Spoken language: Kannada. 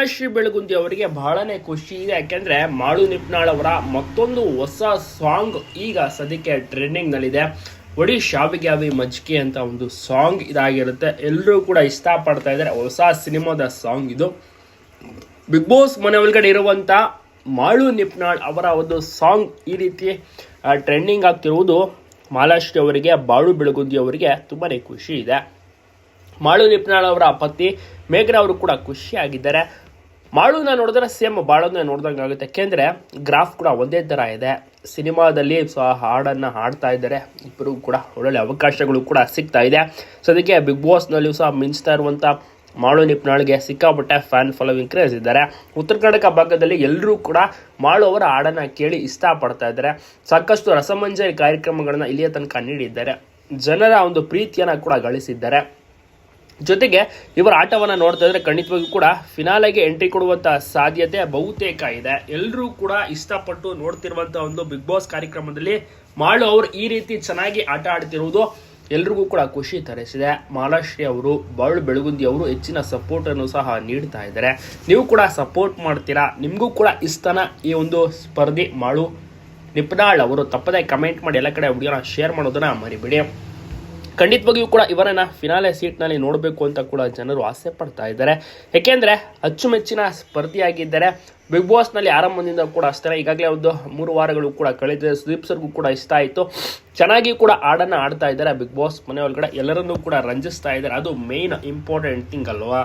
ಮಾಲಾಶ್ರೀ ಬೆಳಗುಂದಿ ಅವರಿಗೆ ಬಹಳನೇ ಖುಷಿ ಇದೆ. ಯಾಕೆಂದ್ರೆ ಮಾಳು ನಿಪ್ನಾಳ್ ಅವರ ಮತ್ತೊಂದು ಹೊಸ ಸಾಂಗ್ ಈಗ ಸದ್ಯಕ್ಕೆ ಟ್ರೆಂಡಿಂಗ್ ನಲ್ಲಿದೆ ಒಡಿ ಶಾವಿಗ್ಯಾವಿ ಮಜ್ಜಿಗೆ ಅಂತ ಒಂದು ಸಾಂಗ್ ಇದಾಗಿರುತ್ತೆ. ಎಲ್ಲರೂ ಕೂಡ ಇಷ್ಟಪಡ್ತಾ ಇದ್ದಾರೆ. ಹೊಸ ಸಿನಿಮಾದ ಸಾಂಗ್ ಇದು. ಬಿಗ್ ಬಾಸ್ ಮನೆ ಒಳಗಡೆ ಇರುವಂತ ಮಾಳು ನಿಪ್ನಾಳ್ ಅವರ ಒಂದು ಸಾಂಗ್ ಈ ರೀತಿ ಟ್ರೆಂಡಿಂಗ್ ಆಗ್ತಿರುವುದು ಮಾಲಾಶ್ರೀ ಅವರಿಗೆ, ಬಾಳು ಬೆಳಗುಂದಿ ಅವರಿಗೆ ತುಂಬಾನೇ ಖುಷಿ ಇದೆ. ಮಾಳು ನಿಪ್ನಾಳ್ ಅವರ ಪತಿ ಮೇಘ್ರಾ ಅವರು ಕೂಡ ಖುಷಿಯಾಗಿದ್ದಾರೆ. ಮಾಳುನ ನೋಡಿದ್ರೆ ಸೇಮ್ ಬಾಳನ್ನ ನೋಡ್ದಂಗೆ ಆಗುತ್ತೆ. ಯಾಕೆಂದ್ರೆ ಗ್ರಾಫ್ ಕೂಡ ಒಂದೇ ಥರ ಇದೆ. ಸಿನಿಮಾದಲ್ಲಿ ಸಹ ಹಾಡನ್ನು ಹಾಡ್ತಾ ಇದ್ದಾರೆ. ಇಬ್ಬರು ಕೂಡ ಒಳ್ಳೊಳ್ಳೆ ಅವಕಾಶಗಳು ಕೂಡ ಸಿಗ್ತಾ ಇದೆ. ಸೊ ಅದಕ್ಕೆ ಬಿಗ್ ಬಾಸ್ನಲ್ಲಿಯೂ ಸಹ ಮಿಂಚ್ತಾ ಇರುವಂಥ ಮಾಳು ನಿಪ್ನಾಳ್ಗೆ ಸಿಕ್ಕಾಪಟ್ಟೆ ಫ್ಯಾನ್ ಫಾಲೋವಿಂಗ್ ಕ್ರೇಜ್ ಇದ್ದಾರೆ. ಉತ್ತರ ಕರ್ನಾಟಕ ಭಾಗದಲ್ಲಿ ಎಲ್ಲರೂ ಕೂಡ ಮಾಳು ಅವರ ಹಾಡನ್ನು ಕೇಳಿ ಇಷ್ಟಪಡ್ತಾ ಇದ್ದಾರೆ. ಸಾಕಷ್ಟು ರಸಮಂಜರಿ ಕಾರ್ಯಕ್ರಮಗಳನ್ನು ಇಲ್ಲಿಯ ತನಕ ನೀಡಿದ್ದಾರೆ. ಜನರ ಒಂದು ಪ್ರೀತಿಯನ್ನು ಕೂಡ ಗಳಿಸಿದ್ದಾರೆ. ಜೊತೆಗೆ ಇವರ ಆಟವನ್ನು ನೋಡ್ತಾ ಇದ್ರೆ ಖಂಡಿತವಾಗಿಯೂ ಕೂಡ ಫಿನಾಲೆಗೆ ಎಂಟ್ರಿ ಕೊಡುವಂತ ಸಾಧ್ಯತೆ ಬಹುತೇಕ ಇದೆ. ಎಲ್ಲರೂ ಕೂಡ ಇಷ್ಟಪಟ್ಟು ನೋಡ್ತಿರುವಂತ ಒಂದು ಬಿಗ್ ಬಾಸ್ ಕಾರ್ಯಕ್ರಮದಲ್ಲಿ ಮಾಳು ಅವರು ಈ ರೀತಿ ಚೆನ್ನಾಗಿ ಆಟ ಆಡ್ತಿರುವುದು ಎಲ್ರಿಗೂ ಕೂಡ ಖುಷಿ ತರಿಸಿದೆ. ಮಾಲಾಶ್ರೀ ಅವರು, ಬಾಳು ಬೆಳಗುಂದಿ ಅವರು ಹೆಚ್ಚಿನ ಸಪೋರ್ಟನ್ನು ಸಹ ನೀಡ್ತಾ ಇದ್ದಾರೆ. ನೀವು ಕೂಡ ಸಪೋರ್ಟ್ ಮಾಡ್ತೀರಾ? ನಿಮಗೂ ಕೂಡ ಇಷ್ಟನ ಈ ಒಂದು ಸ್ಪರ್ಧೆ ಮಾಳು ನಿಪ್ನಾಳ್ ಅವರು ತಪ್ಪದೇ ಕಮೆಂಟ್ ಮಾಡಿ ಎಲ್ಲ ಕಡೆ ವಿಡಿಯೋನ ಶೇರ್ ಮಾಡೋದನ್ನ ಮರಿಬೇಡಿ. ಖಂಡಿತವಾಗಿಯೂ ಕೂಡ ಇವರನ್ನ ಫಿನಾಲೆ ಸೀಟ್ನಲ್ಲಿ ನೋಡಬೇಕು ಅಂತ ಕೂಡ ಜನರು ಆಸೆ ಪಡ್ತಾ ಇದ್ದಾರೆ. ಯಾಕೆಂದ್ರೆ ಅಚ್ಚುಮೆಚ್ಚಿನ ಸ್ಪರ್ಧಿಯಾಗಿದ್ದಾರೆ ಬಿಗ್ ಬಾಸ್ನಲ್ಲಿ ಆರಂಭದಿಂದ ಕೂಡ ಅಷ್ಟೇ. ಈಗಾಗಲೇ ಒಂದು ಮೂರು ವಾರಗಳು ಕೂಡ ಕಳೆದಿದೆ. ಸುದೀಪ್ ಸರ್ಗೂ ಕೂಡ ಇಷ್ಟ ಆಯಿತು. ಚೆನ್ನಾಗಿ ಕೂಡ ಹಾಡನ್ನು ಆಡ್ತಾ ಇದ್ದಾರೆ ಬಿಗ್ ಬಾಸ್ ಮನೆ ಒಳಗಡೆ. ಎಲ್ಲರನ್ನೂ ಕೂಡ ರಂಜಿಸ್ತಾ ಇದ್ದಾರೆ. ಅದು ಮೇನ್ ಇಂಪಾರ್ಟೆಂಟ್ ಥಿಂಗ್ ಅಲ್ವಾ?